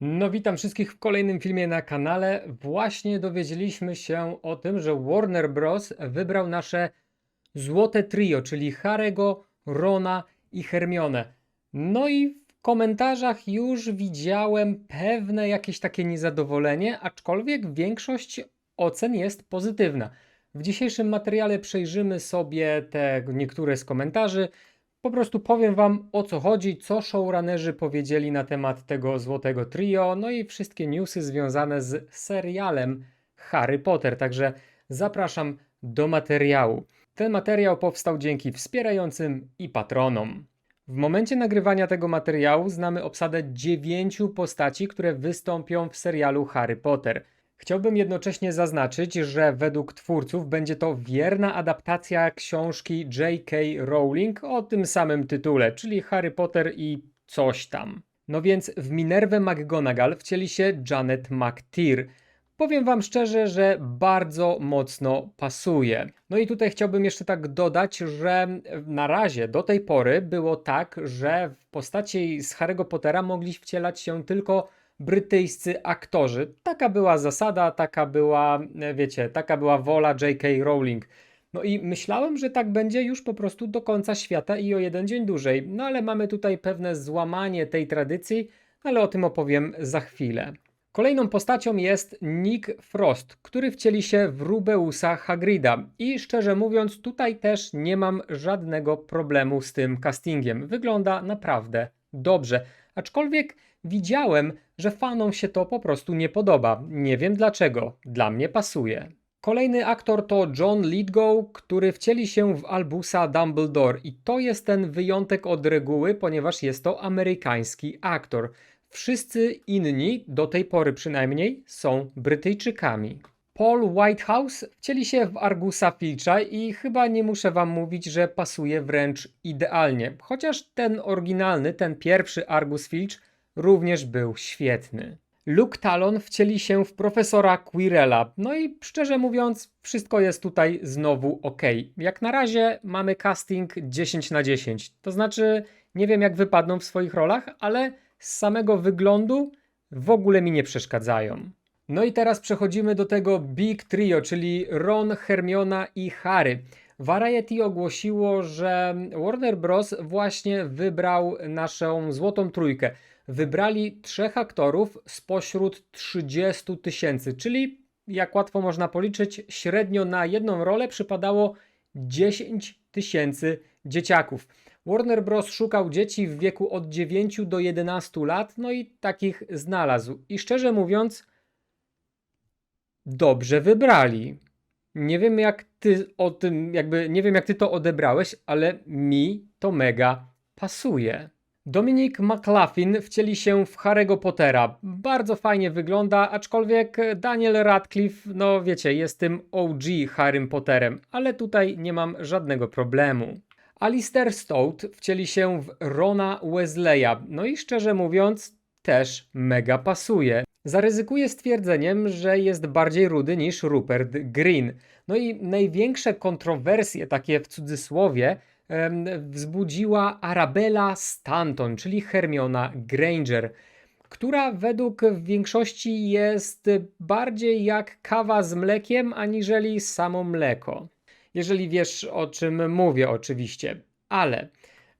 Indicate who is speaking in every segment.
Speaker 1: No, witam wszystkich w kolejnym filmie na kanale. Właśnie dowiedzieliśmy się o tym, że Warner Bros. wybrał nasze złote trio, czyli Harego, Rona i Hermione. No i w komentarzach już widziałem pewne jakieś takie niezadowolenie, aczkolwiek większość ocen jest pozytywna. W dzisiejszym materiale przejrzymy sobie te niektóre z komentarzy. Po prostu powiem Wam o co chodzi, co showrunnerzy powiedzieli na temat tego złotego trio, no i wszystkie newsy związane z serialem Harry Potter. Także zapraszam do materiału. Ten materiał powstał dzięki wspierającym i patronom. W momencie nagrywania tego materiału znamy obsadę dziewięciu postaci, które wystąpią w serialu Harry Potter. Chciałbym jednocześnie zaznaczyć, że według twórców będzie to wierna adaptacja książki J.K. Rowling o tym samym tytule, czyli Harry Potter i coś tam. No więc w Minervę McGonagall wcieli się Janet McTeer. Powiem Wam szczerze, że bardzo mocno pasuje. No i tutaj chciałbym jeszcze tak dodać, że na razie do tej pory było tak, że w postaci z Harry'ego Pottera mogli wcielać się tylko brytyjscy aktorzy. Taka była zasada, taka była, e, wiecie, taka była wola J.K. Rowling. No i myślałem, że tak będzie już po prostu do końca świata i o jeden dzień dłużej. No ale mamy tutaj pewne złamanie tej tradycji, ale o tym opowiem za chwilę. Kolejną postacią jest Nick Frost, który wcieli się w Rubeusa Hagrida i szczerze mówiąc tutaj też nie mam żadnego problemu z tym castingiem. Wygląda naprawdę dobrze, aczkolwiek widziałem, że fanom się to po prostu nie podoba. Nie wiem dlaczego, dla mnie pasuje. Kolejny aktor to John Lithgow, który wcieli się w Albusa Dumbledore i to jest ten wyjątek od reguły, ponieważ jest to amerykański aktor. Wszyscy inni, do tej pory przynajmniej, są Brytyjczykami. Paul Whitehouse wcieli się w Argusa Filcha i chyba nie muszę wam mówić, że pasuje wręcz idealnie. Chociaż ten oryginalny, ten pierwszy Argus Filch również był świetny. Luke Talon wcieli się w profesora Quirrella. No i szczerze mówiąc, wszystko jest tutaj znowu ok. Jak na razie mamy casting 10 na 10. To znaczy, nie wiem jak wypadną w swoich rolach, ale z samego wyglądu w ogóle mi nie przeszkadzają. No i teraz przechodzimy do tego Big Trio, czyli Ron, Hermiona i Harry. Variety ogłosiło, że Warner Bros. właśnie wybrał naszą złotą trójkę wybrali trzech aktorów spośród 30 tysięcy, czyli jak łatwo można policzyć, średnio na jedną rolę przypadało 10 tysięcy dzieciaków. Warner Bros. szukał dzieci w wieku od 9 do 11 lat, no i takich znalazł. I szczerze mówiąc, dobrze wybrali. Nie wiem jak ty o tym, jakby nie wiem jak ty to odebrałeś, ale mi to mega pasuje. Dominic McLaughlin wcieli się w Harry'ego Pottera. Bardzo fajnie wygląda, aczkolwiek Daniel Radcliffe, no wiecie, jest tym OG Harrym Potterem, ale tutaj nie mam żadnego problemu. Alistair Stout wcieli się w Rona Wesleya, no i szczerze mówiąc, też mega pasuje. Zaryzykuję stwierdzeniem, że jest bardziej rudy niż Rupert Green. No i największe kontrowersje, takie w cudzysłowie, wzbudziła Arabella Stanton, czyli Hermiona Granger, która według większości jest bardziej jak kawa z mlekiem, aniżeli samo mleko. Jeżeli wiesz o czym mówię, oczywiście. Ale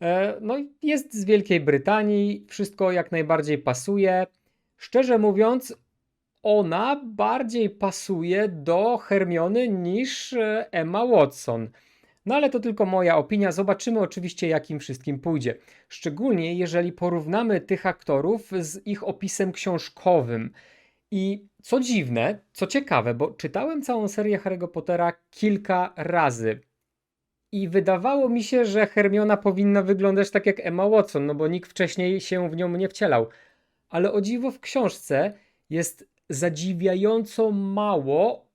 Speaker 1: e, no, jest z Wielkiej Brytanii, wszystko jak najbardziej pasuje. Szczerze mówiąc, ona bardziej pasuje do Hermiony niż e, Emma Watson. No ale to tylko moja opinia. Zobaczymy oczywiście, jakim wszystkim pójdzie. Szczególnie jeżeli porównamy tych aktorów z ich opisem książkowym. I co dziwne, co ciekawe, bo czytałem całą serię Harry'ego Pottera kilka razy. I wydawało mi się, że Hermiona powinna wyglądać tak jak Emma Watson, no bo nikt wcześniej się w nią nie wcielał. Ale o dziwo w książce jest zadziwiająco mało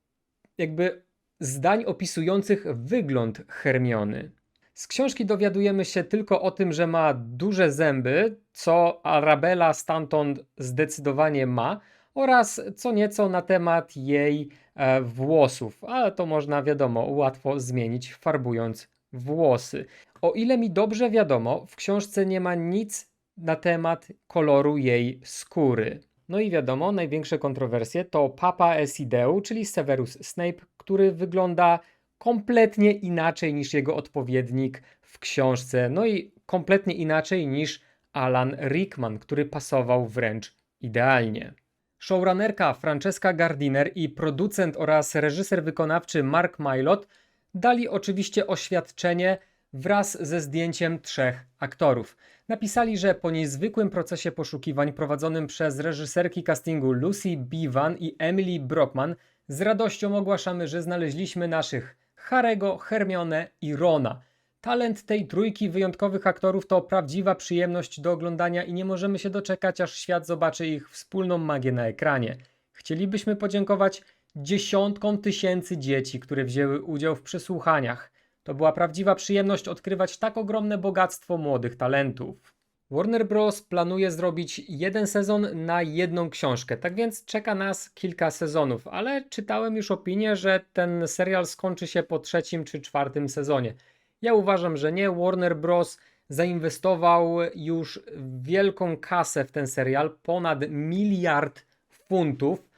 Speaker 1: jakby zdań opisujących wygląd Hermiony. Z książki dowiadujemy się tylko o tym, że ma duże zęby, co Arabella stamtąd zdecydowanie ma, oraz co nieco na temat jej e, włosów, ale to można wiadomo łatwo zmienić farbując włosy. O ile mi dobrze wiadomo, w książce nie ma nic na temat koloru jej skóry. No i wiadomo, największe kontrowersje to Papa Esideu, czyli Severus Snape, który wygląda kompletnie inaczej niż jego odpowiednik w książce, no i kompletnie inaczej niż Alan Rickman, który pasował wręcz idealnie. Showrunnerka Francesca Gardiner i producent oraz reżyser wykonawczy Mark Mylod dali oczywiście oświadczenie wraz ze zdjęciem trzech aktorów. Napisali, że po niezwykłym procesie poszukiwań prowadzonym przez reżyserki castingu Lucy Bevan i Emily Brockman z radością ogłaszamy, że znaleźliśmy naszych Harego, Hermione i Rona. Talent tej trójki wyjątkowych aktorów to prawdziwa przyjemność do oglądania i nie możemy się doczekać, aż świat zobaczy ich wspólną magię na ekranie. Chcielibyśmy podziękować dziesiątkom tysięcy dzieci, które wzięły udział w przesłuchaniach. To była prawdziwa przyjemność odkrywać tak ogromne bogactwo młodych talentów. Warner Bros. planuje zrobić jeden sezon na jedną książkę, tak więc czeka nas kilka sezonów, ale czytałem już opinię, że ten serial skończy się po trzecim czy czwartym sezonie. Ja uważam, że nie. Warner Bros. zainwestował już wielką kasę w ten serial, ponad miliard funtów.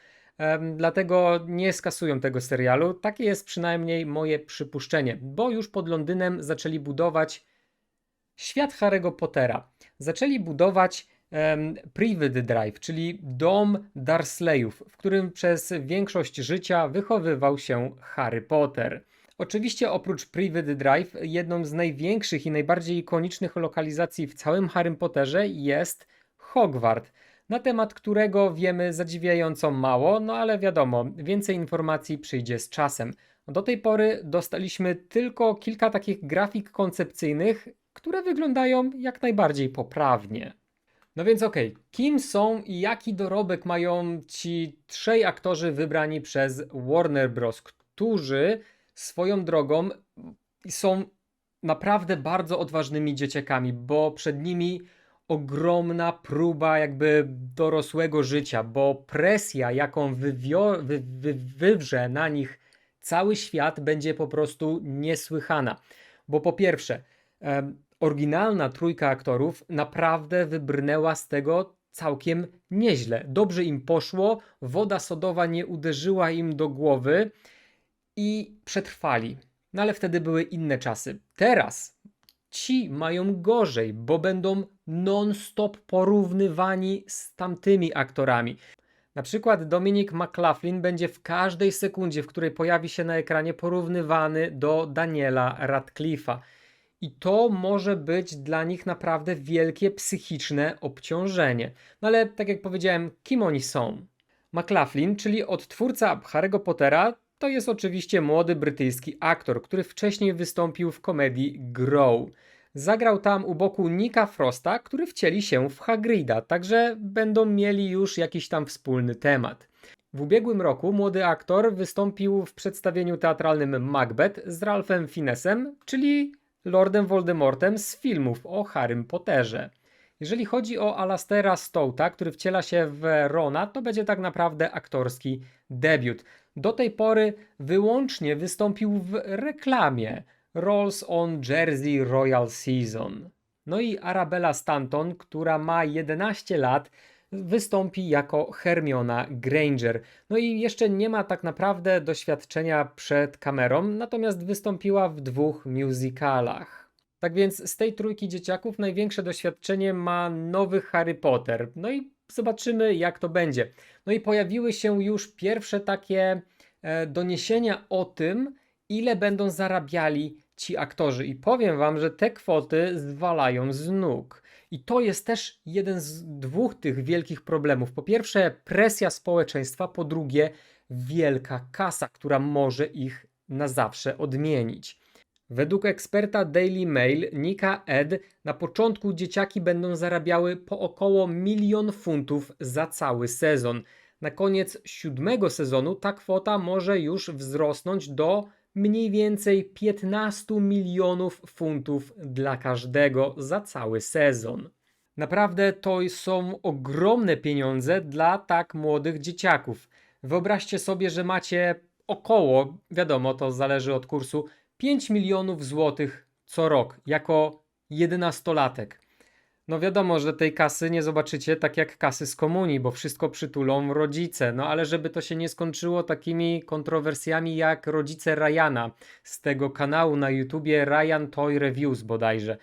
Speaker 1: Dlatego nie skasują tego serialu. Takie jest przynajmniej moje przypuszczenie, bo już pod Londynem zaczęli budować świat Harry'ego Pottera. Zaczęli budować em, Private Drive, czyli dom Dursleyów, w którym przez większość życia wychowywał się Harry Potter. Oczywiście oprócz Private Drive, jedną z największych i najbardziej ikonicznych lokalizacji w całym Harrym Potterze jest Hogwart, na temat którego wiemy zadziwiająco mało, no ale wiadomo, więcej informacji przyjdzie z czasem. Do tej pory dostaliśmy tylko kilka takich grafik koncepcyjnych, które wyglądają jak najbardziej poprawnie. No więc okej, kim są i jaki dorobek mają ci trzej aktorzy wybrani przez Warner Bros., którzy swoją drogą są naprawdę bardzo odważnymi dzieciakami, bo przed nimi ogromna próba jakby dorosłego życia, bo presja, jaką wywio- wy- wy- wywrze na nich cały świat, będzie po prostu niesłychana. Bo po pierwsze, oryginalna trójka aktorów naprawdę wybrnęła z tego całkiem nieźle. Dobrze im poszło, woda sodowa nie uderzyła im do głowy i przetrwali. No ale wtedy były inne czasy. Teraz ci mają gorzej, bo będą non-stop porównywani z tamtymi aktorami. Na przykład Dominic McLaughlin będzie w każdej sekundzie, w której pojawi się na ekranie, porównywany do Daniela Radcliffe'a. I to może być dla nich naprawdę wielkie psychiczne obciążenie. No ale tak jak powiedziałem, kim oni są? McLaughlin, czyli odtwórca Harry'ego Pottera, to jest oczywiście młody brytyjski aktor, który wcześniej wystąpił w komedii Grow. Zagrał tam u boku Nika Frosta, który wcieli się w Hagrida, także będą mieli już jakiś tam wspólny temat. W ubiegłym roku młody aktor wystąpił w przedstawieniu teatralnym Macbeth z Ralphem Fiennesem, czyli Lordem Voldemortem z filmów o Harrym Potterze. Jeżeli chodzi o Alastera Stouta, który wciela się w Rona, to będzie tak naprawdę aktorski debiut. Do tej pory wyłącznie wystąpił w reklamie Rolls on Jersey Royal Season. No i Arabella Stanton, która ma 11 lat, wystąpi jako Hermiona Granger. No i jeszcze nie ma tak naprawdę doświadczenia przed kamerą, natomiast wystąpiła w dwóch musicalach. Tak więc z tej trójki dzieciaków największe doświadczenie ma nowy Harry Potter. No i zobaczymy, jak to będzie. No i pojawiły się już pierwsze takie e, doniesienia o tym, ile będą zarabiali ci aktorzy. I powiem wam, że te kwoty zwalają z nóg. I to jest też jeden z dwóch tych wielkich problemów. Po pierwsze, presja społeczeństwa, po drugie, wielka kasa, która może ich na zawsze odmienić. Według eksperta Daily Mail, Nika Ed, na początku dzieciaki będą zarabiały po około milion funtów za cały sezon. Na koniec siódmego sezonu ta kwota może już wzrosnąć do mniej więcej 15 milionów funtów dla każdego za cały sezon. Naprawdę to są ogromne pieniądze dla tak młodych dzieciaków. Wyobraźcie sobie, że macie około, wiadomo, to zależy od kursu, 5 milionów złotych co rok jako jedenastolatek. No wiadomo, że tej kasy nie zobaczycie tak jak kasy z komunii, bo wszystko przytulą rodzice. No ale żeby to się nie skończyło takimi kontrowersjami jak rodzice Ryana z tego kanału na YouTubie Ryan Toy Reviews bodajże,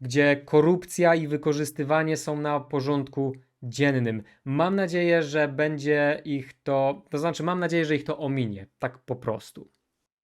Speaker 1: gdzie korupcja i wykorzystywanie są na porządku dziennym. Mam nadzieję, że będzie ich to, to znaczy mam nadzieję, że ich to ominie, tak po prostu.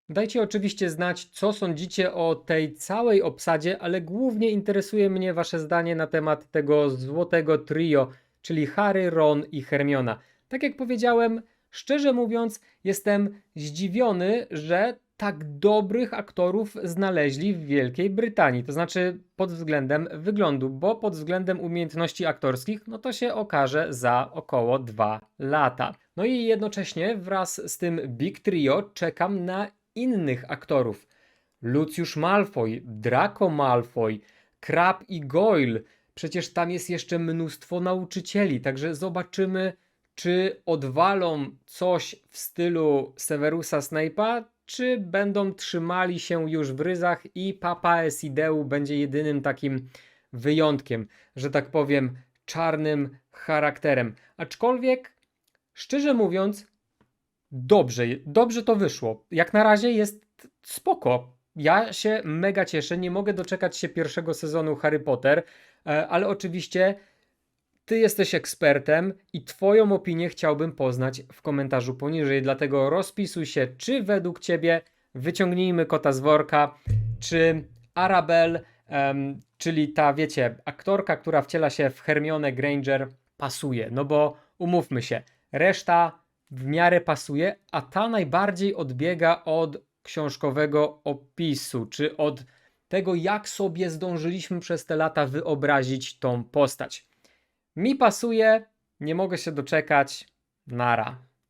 Speaker 1: Dajcie oczywiście znać, co sądzicie o tej całej obsadzie, ale głównie interesuje mnie Wasze zdanie na temat tego złotego trio, czyli Harry, Ron i Hermiona. Tak jak powiedziałem, szczerze mówiąc, jestem zdziwiony, że tak dobrych aktorów znaleźli w Wielkiej Brytanii. To znaczy pod względem wyglądu, bo pod względem umiejętności aktorskich, no to się okaże za około dwa lata. No i jednocześnie wraz z tym Big Trio czekam na innych aktorów. Lucius Malfoy, Draco Malfoy, Crab i Goyle. Przecież tam jest jeszcze mnóstwo nauczycieli, także zobaczymy, czy odwalą coś w stylu Severusa Snape'a, czy będą trzymali się już w ryzach i Papa Esideu będzie jedynym takim wyjątkiem, że tak powiem, czarnym charakterem. Aczkolwiek, szczerze mówiąc, dobrze, dobrze to wyszło. Jak na razie jest spoko. Ja się mega cieszę, nie mogę doczekać się pierwszego sezonu Harry Potter, e, ale oczywiście ty jesteś ekspertem i Twoją opinię chciałbym poznać w komentarzu poniżej, dlatego rozpisuj się, czy według Ciebie wyciągnijmy kota z worka, czy Arabelle, em, czyli ta, wiecie, aktorka, która wciela się w Hermione Granger, pasuje. No bo umówmy się, reszta w miarę pasuje, a ta najbardziej odbiega od książkowego opisu, czy od tego, jak sobie zdążyliśmy przez te lata wyobrazić tą postać. Mi pasuje, nie mogę się doczekać. Nara.